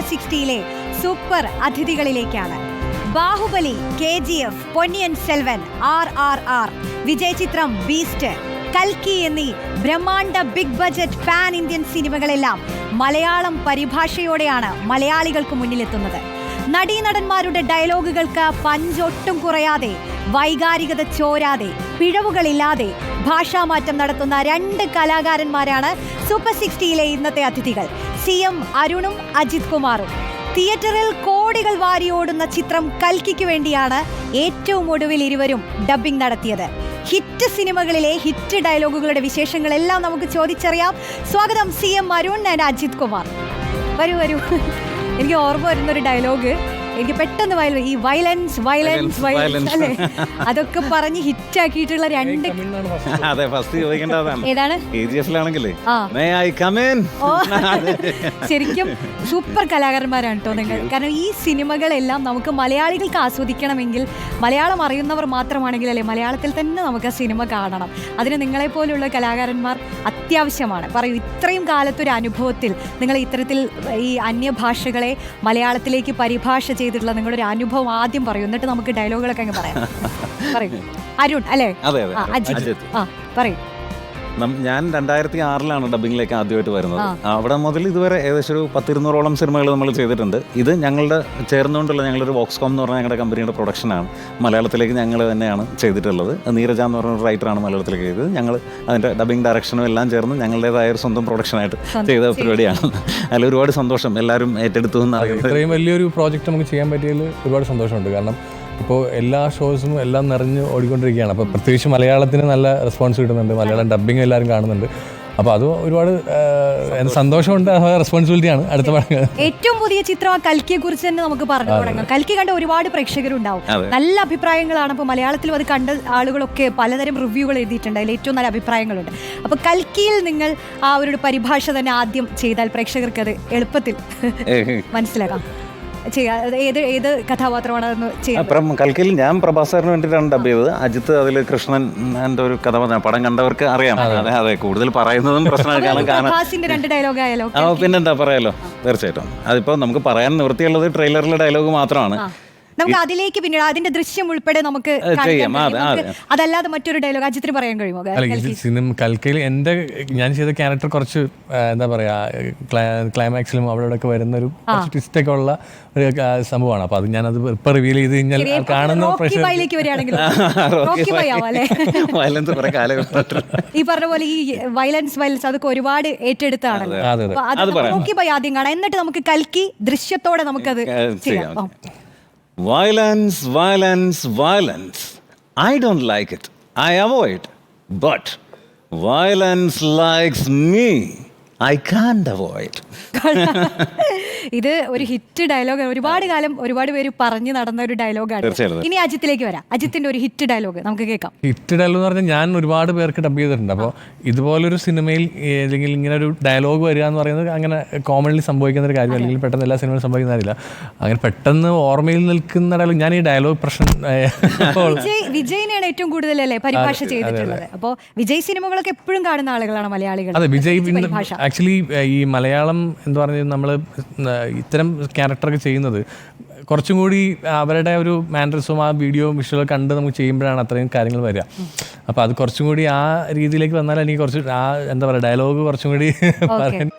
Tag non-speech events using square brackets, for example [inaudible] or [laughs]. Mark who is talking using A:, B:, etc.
A: സിക്സ്റ്റിയിലെ super അതിഥികളിലേക്കാണ്. Baahubali K G F Ponniyin Selvan R R R Vijay ചിത്രം beast കൽക്കി എന്നീ ബ്രഹ്മാണ്ഡ ബിഗ് ബജറ്റ് പാൻ ഇന്ത്യൻ സിനിമകളെല്ലാം മലയാളം പരിഭാഷയോടെയാണ് മലയാളികൾക്ക് മുന്നിലെത്തുന്നത്. നടീനടന്മാരുടെ ഡയലോഗുകൾക്ക് പഞ്ചൊട്ടും കുറയാതെ വൈകാരികത ചോരാതെ പിഴവുകളില്ലാതെ ഭാഷാമാറ്റം നടത്തുന്ന രണ്ട് കലാകാരന്മാരാണ് സൂപ്പർ സിക്സ്റ്റിയിലെ ഇന്നത്തെ അതിഥികൾ. സി എം അരുണും അജിത് കുമാറും. തിയേറ്ററിൽ കോടികൾ വാരിയോടുന്ന ചിത്രം കൽക്കിക്ക് വേണ്ടിയാണ് ഏറ്റവും ഒടുവിൽ ഇരുവരും ഡബ്ബിംഗ് നടത്തിയത്. ഹിറ്റ് സിനിമകളിലെ ഹിറ്റ് ഡയലോഗുകളുടെ വിശേഷങ്ങളെല്ലാം നമുക്ക് ചോദിച്ചറിയാം. സ്വാഗതം C M Arun and Ajith Kumar. വരൂ വരൂ. എനിക്ക് ഓർമ്മ വരുന്നൊരു ഡയലോഗ്. എനിക്ക് പെട്ടെന്ന് ഈ വയലൻസ് വയലൻസ് വയലൻസ് അല്ലേ? അതൊക്കെ പറഞ്ഞ് ഹിറ്റ് ആക്കിയിട്ടുള്ള രണ്ട്
B: അതെ ഫസ്റ്റ് ചോദിക്കേണ്ടതാണ്.
A: ഏതാണ്?
B: കെ ജി എഫിലാണെങ്കിലേ മേ ഐ കമേൻ
A: ഓ. ശരിക്കും സൂപ്പർ കലാകാരന്മാരാണ് കേട്ടോ നിങ്ങൾ. കാരണം ഈ സിനിമകളെല്ലാം നമുക്ക് മലയാളികൾക്ക് ആസ്വദിക്കണമെങ്കിൽ മലയാളം അറിയുന്നവർ മാത്രമാണെങ്കിൽ അല്ലേ മലയാളത്തിൽ തന്നെ നമുക്ക് ആ സിനിമ കാണണം. അതിന് നിങ്ങളെ പോലുള്ള കലാകാരന്മാർ അത്യാവശ്യമാണ്. പറയൂ ഇത്രയും കാലത്തൊരു അനുഭവത്തിൽ നിങ്ങൾ ഇത്തരത്തിൽ ഈ അന്യഭാഷകളെ മലയാളത്തിലേക്ക് പരിഭാഷ ചെയ്തിട്ടുള്ള നിങ്ങളുടെ ഒരു അനുഭവം ആദ്യം പറയൂ. എന്നിട്ട് നമുക്ക് ഡയലോഗുകളൊക്കെ അങ്ങ് പറയാം. പറയൂ. [laughs] അരുൺ അല്ലേ? അജിത്. ആ പറയൂ.
B: ഞാൻ രണ്ടായിരത്തി ആറിലാണ് ഡബിങ്ങിലേക്ക് ആദ്യമായിട്ട് വരുന്നത്. അവിടെ മുതൽ ഇതുവരെ ഏകദേശം ഒരു പത്തിരുന്നൂറോളം സിനിമകൾ നമ്മൾ ചെയ്തിട്ടുണ്ട്. ഇത് ഞങ്ങളുടെ ചേർന്നുകൊണ്ടുള്ള ഞങ്ങളൊരു വോക്സ്കോം എന്ന് പറഞ്ഞ ഞങ്ങളുടെ കമ്പനിയുടെ പ്രൊഡക്ഷനാണ് മലയാളത്തിലേക്ക് ഞങ്ങൾ തന്നെയാണ് ചെയ്തിട്ടുള്ളത്. നീരജ എന്ന് പറഞ്ഞ റൈറ്ററാണ് മലയാളത്തിലേക്ക് ചെയ്തത്. ഞങ്ങൾ അതിന്റെ ഡബിങ് ഡയറക്ഷനും എല്ലാം ചേർന്ന് ഞങ്ങളുടേതായ ഒരു സ്വന്തം പ്രൊഡക്ഷനായിട്ട് ചെയ്ത പരിപാടിയാണ്. അതിൽ ഒരുപാട് സന്തോഷം. എല്ലാവരും ഏറ്റെടുത്തു എന്ന് അറിയുന്നത്
C: ഇത്രയും വലിയൊരു പ്രോജക്റ്റ് നമുക്ക് ചെയ്യാൻ പറ്റിയതിൽ ഒരുപാട് സന്തോഷമുണ്ട്. കാരണം ഇപ്പോൾ എല്ലാ ഷോസും എല്ലാം നിറഞ്ഞ് ഓടിക്കൊണ്ടിരിക്കുകയാണ്. അപ്പോൾ പ്രത്യേകിച്ച് മലയാളത്തിന് നല്ല റെസ്പോൺസ് കിട്ടുന്നുണ്ട്. മലയാളം ഡബ്ബിങ് എല്ലാവരും കാണുന്നുണ്ട്. അപ്പോൾ അത് ഒരുപാട് സന്തോഷമുണ്ട് റെസ്പോൺസിബിലിറ്റിയാണ് അടുത്ത പടം.
A: ഏറ്റവും പുതിയ ചിത്രം ആ കൽക്കിയെ കുറിച്ച് തന്നെ നമുക്ക് പറഞ്ഞു തുടങ്ങാം. കൽക്കി കണ്ട ഒരുപാട് പ്രേക്ഷകരുണ്ടാവും. നല്ല അഭിപ്രായങ്ങളാണ്. അപ്പോൾ മലയാളത്തിൽ അത് കണ്ട ആളുകളൊക്കെ പലതരം റിവ്യൂകൾ എഴുതിയിട്ടുണ്ട്. അതിൽ ഏറ്റവും നല്ല അഭിപ്രായങ്ങളുണ്ട്. അപ്പോൾ കൽക്കിയിൽ നിങ്ങൾ ആ ഒരു പരിഭാഷ തന്നെ ആദ്യം ചെയ്താൽ പ്രേക്ഷകർക്ക് അത് എളുപ്പത്തിൽ മനസ്സിലാക്കാം. ചെയ്യാ അത് ഏത് ഏത് കഥാപാത്രമാണ് അതെന്ന് ചെയ്യാൻ
B: അപ്പുറം കൽക്കയിൽ ഞാൻ പ്രഭാസാറിന് വേണ്ടിയിട്ടാണ് ഡബ് ചെയ്തത്. അജിത്ത് അതിൽ കൃഷ്ണൻ എന്റെ ഒരു കഥ പറഞ്ഞ പടം കണ്ടവർക്ക് അറിയാം. അതെ അതെ കൂടുതൽ പറയുന്നതും പ്രശ്നമാക്കാനും കാരണം
A: പ്രഭാസിന്റെ രണ്ട് ഡയലോഗ് ആയാലോ?
B: പിന്നെന്താ പറയാലോ? തീർച്ചയായിട്ടും. അതിപ്പോൾ നമുക്ക് പറയാൻ നിവൃത്തിയുള്ളത് ട്രെയിലറിലെ ഡയലോഗ് മാത്രമാണ്.
A: നമുക്ക് അതിലേക്ക് പിന്നീട് അതിന്റെ ദൃശ്യം ഉൾപ്പെടെ നമുക്ക് കാണിക്കാൻ കഴിയും. നമുക്ക് അതല്ലാതെ മറ്റൊരു ഡയലോഗ് അജിത്തിന് പറയാൻ കഴിയുമോ?
C: അല്ല ഇത് സിനിമ കൽക്കയിൽ എന്റെ ഞാൻ ചെയ്ത ക്യാരക്ടർ കുറച്ച് ആ, എന്താ പറയാ ക്ലൈമാക്സിലും അവിടെ വരുന്ന ഒരു കുറച്ച് ട്വിസ്റ്റൊക്കെ ഉള്ള ഒരു ആ, സംഭവമാണ്. അപ്പൊ അത് ഞാനത് ഇപ്പൊ റിവീൽ ചെയ്ത് കഴിഞ്ഞാൽ
A: ശരി,
C: കാണുന്ന
A: റോക്കി
C: പ്രശ്നം
A: ബൈയിലേക്ക് വരികയാണെങ്കിൽ [laughs] റോക്കി ബൈ ആവാം അല്ലേ?
B: വയലൻസ് കുറെ കാലഘട്ടത്തിൽ.
A: ഈ പറഞ്ഞ പോലെ ഈ വയലൻസ് വയലൻസ് അതൊക്കെ ഒരുപാട് ഏറ്റെടുത്താണല്ലോ
C: അതെ, അതെ.
A: അപ്പൊ അത്
B: പറയാം.
A: റോക്കി ബൈ ആദ്യം കാണാം. എന്നിട്ട് നമുക്ക് കൽക്കി ദൃശ്യത്തോടെ നമുക്കത്
B: ചെയ്യാം.
A: ചെയ്യാം. ആ.
B: Violence, violence, violence. I don't like it. I avoid. But violence likes me. I can't avoid. [laughs]
A: ഇത് ഒരു ഹിറ്റ് ഡയലോഗ് ഒരുപാട് കാലം ഒരുപാട് പേര് പറഞ്ഞു നടന്ന ഒരു ഡയലോഗാണ്. ഇനി അജിത്തിലേക്ക് വരാം. അജിത്തിന്റെ ഒരു ഹിറ്റ് ഡയലോഗ് നമുക്ക് കേൾക്കാം.
C: ഹിറ്റ് ഡയലോഗ് എന്ന് പറഞ്ഞാൽ ഞാൻ ഒരുപാട് പേർക്ക് ഡബ് ചെയ്തിട്ടുണ്ട്. അപ്പോൾ ഇതുപോലൊരു സിനിമയിൽ അല്ലെങ്കിൽ ഇങ്ങനെ ഒരു ഡയലോഗ് വരിക എന്ന് പറയുന്നത് അങ്ങനെ കോമൺലി സംഭവിക്കുന്ന ഒരു കാര്യം അല്ലെങ്കിൽ പെട്ടെന്ന് എല്ലാ സിനിമയിലും സംഭവിക്കുന്ന കാര്യമില്ല. അങ്ങനെ പെട്ടെന്ന് ഓർമ്മയിൽ നിൽക്കുന്ന ഡയലോഗ് ഞാൻ ഈ ഡയലോഗ് പ്രശ്നം
A: വിജയിനെയാണ് ഏറ്റവും കൂടുതൽ അല്ലേ പരിഭാഷ ചെയ്തിട്ടുള്ളത്. അപ്പോൾ വിജയ് സിനിമകളൊക്കെ എപ്പോഴും കാണുന്ന ആളുകളാണ് മലയാളികൾ.
C: അതെ വിജയ് ആക്ച്വലി ഈ മലയാളം എന്ന് പറഞ്ഞാൽ നമ്മൾ ഇത്തരം ക്യാരക്ടറൊക്കെ ചെയ്യുന്നത്. കുറച്ചും കൂടി അവരുടെ ഒരു മാൻഡ്രസും ആ വീഡിയോ വിഷ്വൽ കണ്ട് നമുക്ക് ചെയ്യുമ്പോഴാണ് അത്രയും കാര്യങ്ങൾ വരിക. അപ്പോൾ അത് കുറച്ചും കൂടി ആ രീതിയിലേക്ക് വന്നാൽ എനിക്ക് കുറച്ച് ആ എന്താ പറയുക ഡയലോഗ് കുറച്ചും കൂടി പറയാൻ